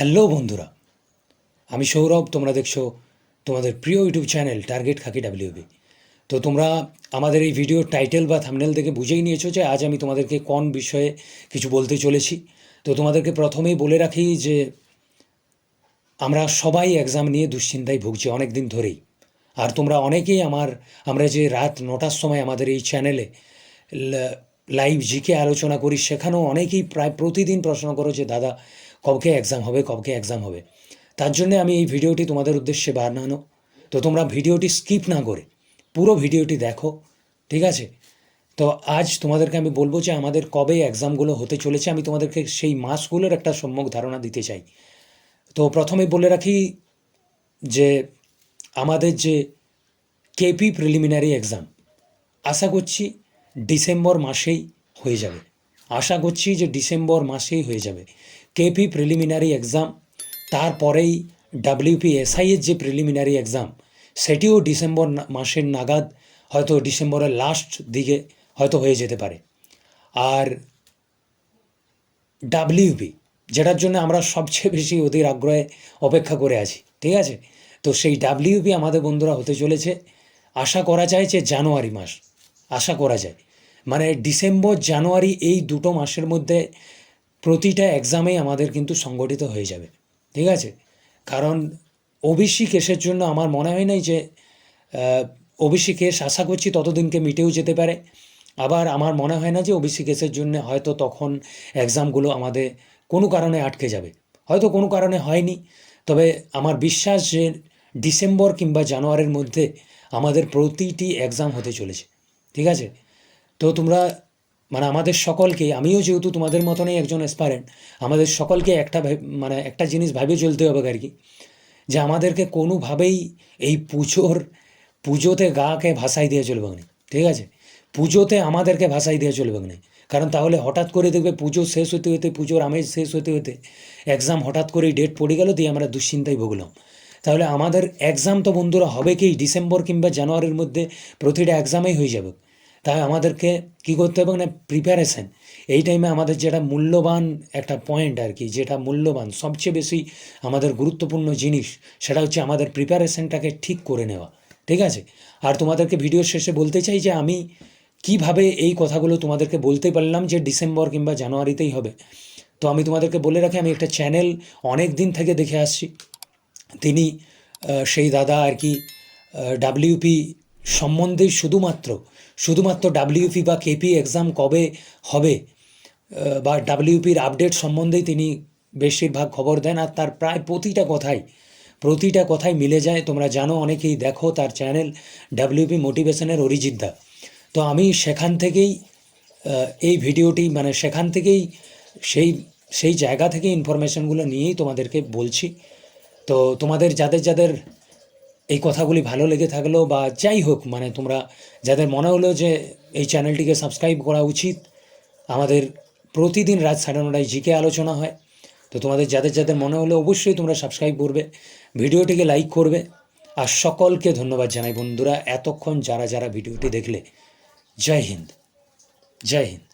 Hello বন্ধুরা, আমি সৌরভ, তোমরা দেখছ তোমাদের প্রিয় YouTube channel target khaki WB. তো তোমরা আমাদের এই ভিডিও টাইটেল বা থামনেল থেকে বুঝেই নিয়েছো যে আজ আমি তোমাদেরকে কোন বিষয়ে কিছু বলতে চলেছি। তো তোমাদেরকে প্রথমেই বলে রাখি যে আমরা সবাই এক্সাম নিয়ে দুশ্চিন্তায় ভুগছি অনেক দিন ধরেই। আর তোমরা অনেকেই আমার, আমরা যে রাত নটার সময় আমাদের এই চ্যানেলে লাইভ জিকে আলোচনা করি সেখানেও অনেকেই প্রায় প্রতিদিন প্রশ্ন করো যে, দাদা কবকে এক্সাম হবে? কবকে এক্সাম হবে? তার জন্য আমি এই ভিডিওটি তোমাদের উদ্দেশ্যে বানানো। তো তোমরা ভিডিওটি স্কিপ না করে, পুরো ভিডিওটি দেখো, ঠিক আছে? তো আজ তোমাদেরকে আমি বলব যে, আমাদের কবে এক্সামগুলো হতে চলেছে, আমি তোমাদেরকে সেই মাসগুলোর একটা সম্যক ধারণা দিতে চাই। তো প্রথমে বলে রাখি যে, আমাদের যে কেপি প্রিলিমিনারি এক্সাম আশা করছি ডিসেম্বর মাসেই হয়ে যাবে। আশা করছি যে ডিসেম্বর মাসেই হয়ে যাবে। কেপি প্রিলিমিনারি এক্সাম তারপরেই ডাব্লিউপি এসআইয়ের যে প্রিলিমিনারি এক্সাম সেটিও ডিসেম্বর মাসের নাগাদ হয়তো ডিসেম্বরের লাস্ট দিকে হয়তো হয়ে যেতে পারে। আর ডাব্লিউপি যেটার জন্য আমরা সবচেয়ে বেশি ওদের আগ্রহে অপেক্ষা করে আছি, ঠিক আছে? তো সেই ডাব্লিউপি আমাদের বন্ধুরা হতে চলেছে। আশা করা যায় যে জানুয়ারি মাস আশা করা যায়। মানে ডিসেম্বর, জানুয়ারি এই দুটো মাসের মধ্যে প্রতিটা এক্সামেই আমাদের কিন্তু সংগঠিত হয়ে যাবে। ঠিক আছে? কারণ ওবিসি কেসের জন্য আমার মনে হয় নাই যে ওবিসি কেস আশা করছি ততদিনকে মিটেও যেতে পারে। আবার আমার মনে হয় না যে ওবিসি কেসের জন্য হয়তো তখন এক্সামগুলো আমাদের কোনো কারণে আটকে যাবে। হয়তো কোনো কারণে হয়নি। তবে আমার বিশ্বাস যে ডিসেম্বর কিংবা জানুয়ারির মধ্যে আমাদের প্রতিটি এক্সাম হতে চলেছে। ঠিক আছে? তো তোমরা মানে আমাদের সকলকে, আমিও যেহেতু তোমাদের মতনই একজন অ্যাসপারেন্ট আমাদের সকলকে একটা মানে একটা জিনিস ভাবে চলতে হবে আর কি যে আমাদেরকে কোনোভাবেই এই পুজোর, পুজোতে গাকে ভাসাই দিয়ে চলবে না। ঠিক আছে? পুজোতে আমাদেরকে ভাসাই দিয়ে চলবে না। কারণ তাহলে হঠাৎ করে দেখবে পুজো শেষ হতে হতে, পুজোর আমেজ শেষ হতে হতে এক্সাম হঠাৎ করেই ডেট পড়ে গেল, দিয়ে আমরা দুশ্চিন্তায় ভুগলাম। তাহলে আমাদের এক্সাম তো বন্ধুরা হবে কি ডিসেম্বর কিংবা জানুয়ারির মধ্যে প্রতিটা এক্সামেই হয়ে যাবে। তাই আমাদেরকে কী করতে হবে না প্রিপারেশন এই টাইমে আমাদের যেটা মূল্যবান একটা পয়েন্ট আর কি, যেটা মূল্যবান, সবচেয়ে বেশি আমাদের গুরুত্বপূর্ণ জিনিস, সেটা হচ্ছে আমাদের প্রিপারেশনটাকে ঠিক করে নেওয়া। ঠিক আছে? আর তোমাদেরকে ভিডিওর শেষে বলতে চাই যে আমি কীভাবে এই কথাগুলো তোমাদেরকে বলতে পারলাম যে ডিসেম্বর কিংবা জানুয়ারিতেই হবে। তো আমি তোমাদেরকে বলে রাখি, আমি একটা চ্যানেল অনেক দিন থেকে দেখে আসছি। তিনি সেই দাদা আর কি ডাব্লিউপি সম্বন্ধে শুধুমাত্র শুধুমাত্র ডাব্লিউপি বা কেপি এক্সাম কবে হবে বা ডাব্লিউপির আপডেট সম্বন্ধেই তিনি বেশিরভাগ খবর দেন আর তার প্রায় প্রতিটা কথাই প্রতিটা কথাই মিলে যায়। তোমরা জানো, অনেকেই দেখো তার চ্যানেল ডাব্লিউপি মোটিভেশনের অরিজিৎ দা তো আমি সেখান থেকেই এই ভিডিওটি মানে সেখান থেকেই সেই সেই জায়গা থেকে ইনফরমেশনগুলো নিয়েই তোমাদেরকে বলছি। তো তোমাদের যাদের যাদের এই কথাগুলি ভালো লেগে থাকল বা যাই হোক মানে তোমরা যাদের মনে হলো যে এই চ্যানেলটিকে সাবস্ক্রাইব করা উচিত, আমাদের প্রতিদিন রাত সাড়ে নটায় জিকে আলোচনা হয়। তো তোমাদের যাদের যাদের মনে হলো অবশ্যই তোমরা সাবস্ক্রাইব করবে, ভিডিওটিকে লাইক করবে। আর সকলকে ধন্যবাদ জানাই বন্ধুরা, এতক্ষণ যারা যারা ভিডিওটি দেখলে। জয় হিন্দ জয় হিন্দ।